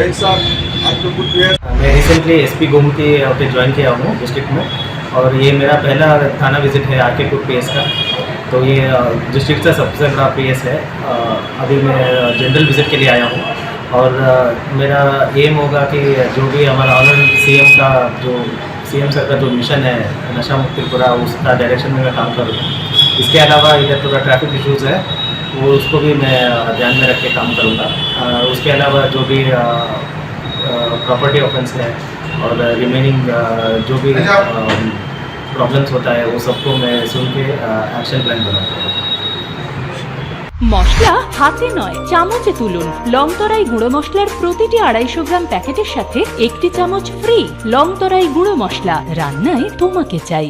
साहब मैं recently SP Gomti यहाँ पे ज्वाइन किया हूँ डिस्ट्रिक्ट में और ये मेरा पहला थाना विज़िट है आर के टू पी का। तो ये डिस्ट्रिक्ट का सबसे बड़ा पी है। अभी मैं जनरल विज़िट के लिए आया हूँ और मेरा एम होगा कि जो भी हमारा ऑनर सीएम का जो सीएम सर का जो मिशन है, नशा मुक्ति पूरा उसका डायरेक्शन में मैं काम करूँ। इसके अलावा इधर थोड़ा ट्रैफ़िक इश्यूज़ है। वो उसको भी मैं अ, ध्यान में रख के काम करूँगा अ, उसके अलावा जो भी प्रॉपर्टी ऑफेंस है और रिमेनिंग जो भी प्रॉब्लम्स होता है वो सबको मैं सुन के एक्शन प्लान बनाऊँगा মশলা হাতে নয় চামচে তুলুন লংতরাই গুঁড়ো মশলার প্রতিটি আড়াইশো গ্রাম প্যাকেটের সাথে একটি চামচ ফ্রি লংতরাই গুঁড়ো মশলা রান্নায় তোমাকে চাই